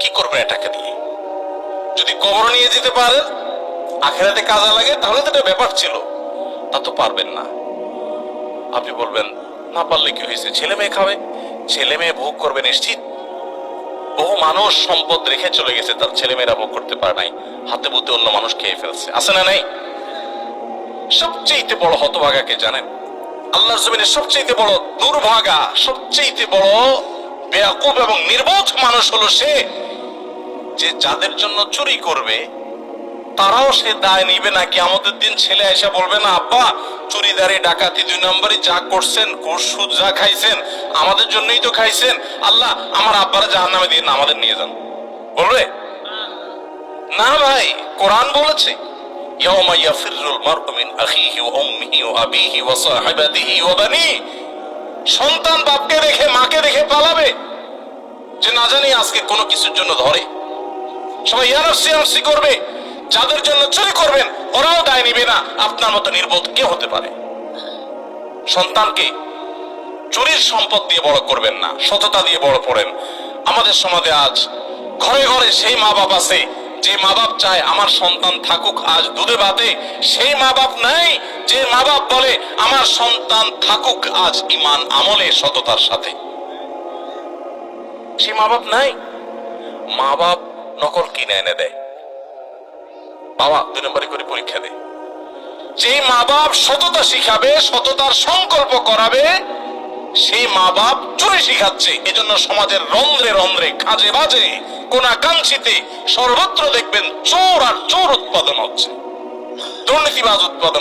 কি করবেন এটাকে দিয়ে যদি কবর নিয়ে যেতে পারেন, আখেরাতে কাজে লাগে, তাহলে তো এটা ব্যাপার ছিল। তা তো পারবেন না। আপনি বলবেন, না পারলে কি হয়েছে? ছেলে মেয়ে খাবে? ছেলে মেয়ে ভোগ করবে নিশ্চিত? বহু মানুষ সম্পদ রেখে চলে গেছে, তার ছেলে মেয়েরা ভোগ করতে পারে নাই। হাতে বুতে অন্য মানুষ খেয়ে ফেলছে। আছে না নাই? সবচেয়ে বড় হতভাগাকে জানেন? আল্লাহর জমিনের সবচেয়ে বড় দুর্ভাগা সবচেয়ে বড় বেয়াকুব এবং নির্বোধ মানুষ হলো সে যে যাদের জন্য চুরি করবে তারাও সে দায় নিবে নাকি আমাদের দিন ছেলে এসে বলবে না আব্বা চুরিদারি ডাকাতি দুই নম্বরই যা করছেন ঘুষ সুদ যা খাইছেন আমাদের জন্যই তো খাইছেন আল্লাহ আমার আব্বারা জাহান নামে দিয়ে না আমাদের নিয়ে যান বলবে না ভাই কোরআন বলেছে يوم يفر المرء من أخيه وأمه وأبيه وصاحبته وبنيه সন্তান বাপকে রেখে মাকে রেখে পালাবে যে না জানি আজকে কোনো কিছুর জন্য ধরে। সবাই ইয়ারসি ইয়ারসি করবে, যাদের জন্য চুরি করবেন, ওরাও দায় নিবে না। আপনার মতো নির্বোধ কে হতে পারে। সন্তানকে চুরির সম্পদ দিয়ে বড় করবেন না, সততা দিয়ে বড় করেন। আমাদের সমাজে আজ ঘরে ঘরে সেই মা বাপ আছে, যে মা বাপ চায় আমার সন্তান থাকুক আজ দুধে ভাতে, সেই মা বাপ নাই যে মা বাপ বলে, আমার সন্তান থাকুক আজ ইমান আমলে সততার সাথে। সেই মা বাপ নাই। মা বাপ নকল কিনে এনে দেয়। বাবা, দুই নম্বরে করে পরীক্ষা দেয়। যে মা বাপ সততা শিখাবে, সততার সংকল্প করাবে, সেই মা বাপ চুরি শিখাচ্ছে। এজন্য সমাজের রন্ধ্রে রন্ধ্রে কাজে বাজে কোনা কাঞ্চিতে সর্বত্র দেখবেন চোর আর চোর উৎপাদন হচ্ছে। দুর্নীতিবাজ উৎপাদন